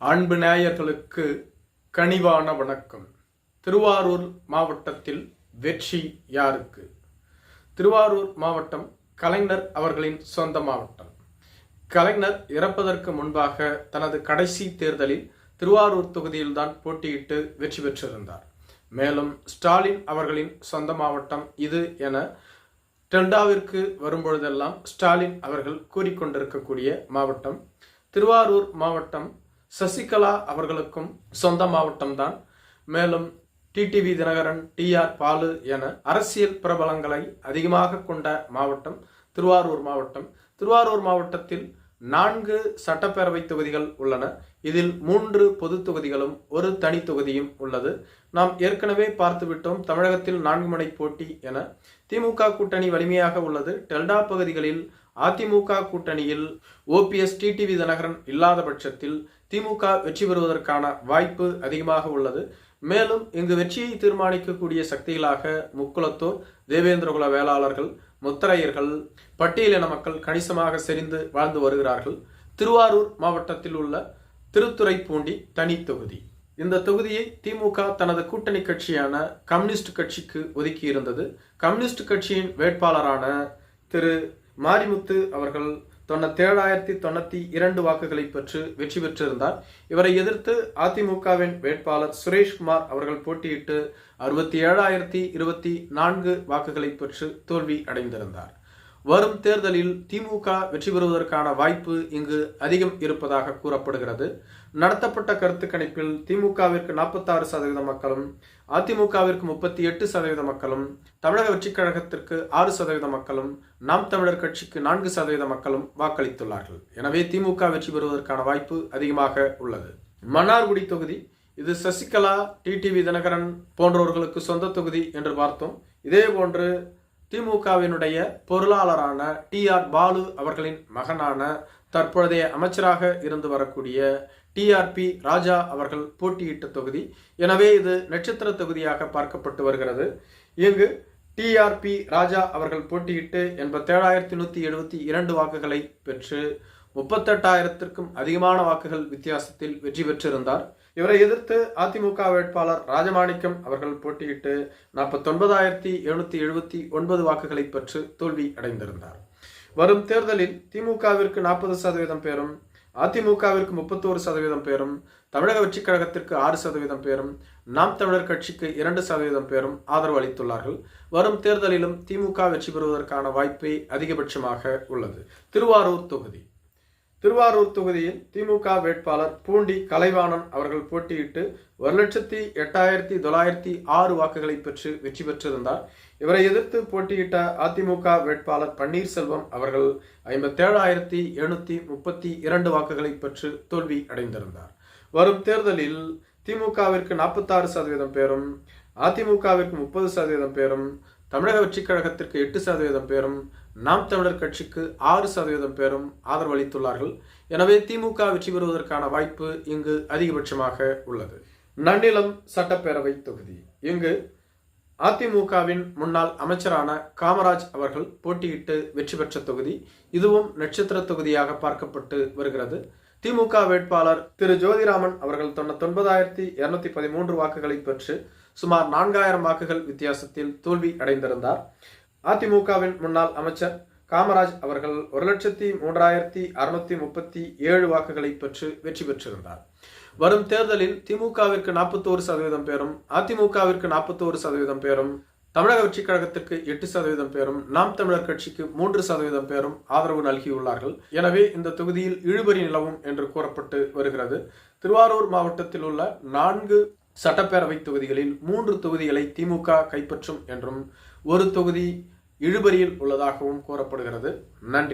அன்பு நேயர்களுக்கு கனிவான வணக்கம். திருவாரூர் மாவட்டத்தில் வெற்றி யாருக்கு? திருவாரூர் மாவட்டம் கலைஞர் அவர்களின் சொந்த மாவட்டம். கலைஞர் இறப்பதற்கு முன்பாக தனது கடைசி தேர்தலில் திருவாரூர் தொகுதியில்தான் போட்டியிட்டு வெற்றி பெற்றிருந்தார். மேலும் ஸ்டாலின் அவர்களின் சொந்த மாவட்டம் இது என டெல்டாவிற்கு வரும்பொழுதெல்லாம் ஸ்டாலின் அவர்கள் கூறிக்கொண்டிருக்கக்கூடிய மாவட்டம் திருவாரூர் மாவட்டம் சசிகலா அவர்களுக்கும் சொந்த மாவட்டம்தான். மேலும் டிடிவி தினகரன் டிஆர் பாலு என அரசியல் பிரபலங்களை அதிகமாக கொண்ட மாவட்டம் திருவாரூர் மாவட்டம். திருவாரூர் மாவட்டத்தில் நான்கு சட்டப்பேரவை தொகுதிகள் உள்ளன. இதில் மூன்று பொது தொகுதிகளும் ஒரு தனி தொகுதியும் உள்ளது. நாம் ஏற்கனவே பார்த்துவிட்டோம் தமிழகத்தில் நான்கு முனை போட்டி என. திமுக கூட்டணி வலிமையாக உள்ளது. டெல்டா பகுதிகளில் அதிமுக கூட்டணியில் ஓபிஎஸ் டிடிவி தினகரன் இல்லாத பட்சத்தில் திமுக வெற்றி பெறுவதற்கான வாய்ப்பு அதிகமாக உள்ளது. மேலும் இங்கு வெற்றியை தீர்மானிக்கக்கூடிய சக்திகளாக முக்குளத்தோர் தேவேந்திரகுல வேளாளர்கள் முத்தரையர்கள் பட்டியலின மக்கள் கணிசமாக செறிந்து வாழ்ந்து வருகிறார்கள். திருவாரூர் மாவட்டத்தில் உள்ள திருத்துறைப்பூண்டி தனி தொகுதி. இந்த தொகுதியை திமுக தனது கூட்டணி கட்சியான கம்யூனிஸ்ட் கட்சிக்கு ஒதுக்கி இருந்தது கம்யூனிஸ்ட் கட்சியின் வேட்பாளரான திரு மாரிமுத்து அவர்கள் தொண்ணூத்தேழாயிரத்தி தொண்ணூத்தி இரண்டு வாக்குகளை பெற்று வெற்றி பெற்றிருந்தார். இவரை எதிர்த்து அதிமுகவின் வேட்பாளர் சுரேஷ்குமார் அவர்கள் போட்டியிட்டு அறுபத்தி ஏழாயிரத்தி இருபத்தி நான்கு வாக்குகளை பெற்று தோல்வி அடைந்திருந்தார். வரும் தேர்தலில் திமுக வெற்றி பெறுவதற்கான வாய்ப்பு இங்கு அதிகம் இருப்பதாக கூறப்படுகிறது. நடத்தப்பட்ட கருத்து கணிப்பில் திமுகவிற்கு நாற்பத்தாறு சதவீத மக்களும் அதிமுகவிற்கு முப்பத்தி எட்டு சதவீத மக்களும் தமிழக வெற்றிக் கழகத்திற்கு ஆறு சதவீத மக்களும் நாம் தமிழர் கட்சிக்கு நான்கு சதவீத மக்களும் வாக்களித்துள்ளார்கள். எனவே திமுக வெற்றி பெறுவதற்கான வாய்ப்பு அதிகமாக உள்ளது. மன்னார்குடி தொகுதி இது சசிகலா டிடிவி தினகரன் போன்றவர்களுக்கு சொந்த தொகுதி என்று பார்த்தோம். இதே போன்று திமுகவினுடைய பொருளாளரான டி ஆர் பாலு அவர்களின் மகனான தற்பொழுதைய அமைச்சராக இருந்து வரக்கூடிய டிஆர்பி ராஜா அவர்கள் போட்டியிட்ட தொகுதி. எனவே இது நட்சத்திர தொகுதியாக பார்க்கப்பட்டு வருகிறது. இங்கு டிஆர்பி ராஜா அவர்கள் போட்டியிட்டு எண்பத்தேழாயிரத்தி நூற்றி எழுபத்தி இரண்டு வாக்குகளை பெற்று முப்பத்தெட்டாயிரத்திற்கும் அதிகமான வாக்குகள் வித்தியாசத்தில் வெற்றி பெற்றிருந்தார். இவரை எதிர்த்து அதிமுக வேட்பாளர் ராஜமாணிக்கம் அவர்கள் போட்டியிட்டு நாற்பத்தொன்பதாயிரத்தி எழுநூத்தி எழுபத்தி ஒன்பது வாக்குகளை பெற்று தோல்வி அடைந்திருந்தார். வரும் தேர்தலில் திமுகவிற்கு நாற்பது சதவீதம் பேரும் அதிமுகவிற்கு முப்பத்தோரு சதவீதம் பேரும் தமிழக வெற்றிக் கழகத்திற்கு ஆறு சதவீதம் பேரும் நாம் தமிழர் கட்சிக்கு இரண்டு சதவீதம் பேரும் ஆதரவு அளித்துள்ளார்கள். வரும் தேர்தலிலும் திமுக வெற்றி பெறுவதற்கான வாய்ப்பே அதிகபட்சமாக உள்ளது. திருவாரூர் தொகுதி. திருவாரூர் தொகுதியில் திமுக வேட்பாளர் பூண்டி கலைவாணன் அவர்கள் போட்டியிட்டு ஒரு லட்சத்தி எட்டாயிரத்தி தொள்ளாயிரத்தி ஆறு வாக்குகளை பெற்று வெற்றி பெற்றிருந்தார். இவரை எதிர்த்து போட்டியிட்ட அதிமுக வேட்பாளர் பன்னீர்செல்வம் அவர்கள் ஐம்பத்தேழாயிரத்தி எழுநூத்தி முப்பத்தி இரண்டு வாக்குகளை பெற்று தோல்வி அடைந்திருந்தார். வரும் தேர்தலில் திமுகவிற்கு நாற்பத்தாறு சதவீதம் பேரும் அதிமுகவிற்கு முப்பது சதவீதம் பேரும் தமிழக வெற்றிக் கழகத்திற்கு எட்டு சதவீதம் பேரும் நாம் தமிழர் கட்சிக்கு ஆறு சதவீதம் பேரும் ஆதரவளித்துள்ளார்கள் எனவே திமுக வெற்றி பெறுவதற்கான வாய்ப்பு இங்கு அதிகபட்சமாக உள்ளது. நன்னிலம் சட்டப்பேரவை தொகுதி. இங்கு அதிமுகவின் முன்னாள் அமைச்சரான காமராஜ் அவர்கள் போட்டியிட்டு வெற்றி பெற்ற தொகுதி. இதுவும் நட்சத்திர தொகுதியாக பார்க்கப்பட்டு வருகிறது. திமுக வேட்பாளர் திரு. ஜோதிராமன் அவர்கள் தொண்ணூத்தொன்பதாயிரத்தி இருநூத்தி பதிமூன்று வாக்குகளை பெற்று சுமார் நான்காயிரம் வாக்குகள் வித்தியாசத்தில் தோல்வி அடைந்திருந்தார். அதிமுகவின் முன்னாள் அமைச்சர் காமராஜ் அவர்கள் ஒரு லட்சத்தி மூன்றாயிரத்தி அறுநூத்தி முப்பத்தி ஏழு வாக்குகளை பெற்று வெற்றி பெற்றிருந்தார். வரும் தேர்தலில் திமுகவிற்கு நாற்பத்தோரு சதவீதம் பேரும் அதிமுகவிற்கு நாற்பத்தோரு சதவீதம் பேரும் தமிழக வெற்றிக் கழகத்திற்கு எட்டு சதவீதம் பேரும் நாம் தமிழர் கட்சிக்கு மூன்று சதவீதம் பேரும் ஆதரவு நல்கியுள்ளார்கள். எனவே இந்த தொகுதியில் இழுபறி நிலவும் என்று கூறப்பட்டு வருகிறது. திருவாரூர் மாவட்டத்தில் உள்ள நான்கு சட்டப்பேரவை தொகுதிகளில் மூன்று தொகுதிகளை திமுக கைப்பற்றும் என்றும் ஒரு தொகுதி இழுபறியில் உள்ளதாகவும் கூறப்படுகிறது. நன்றி.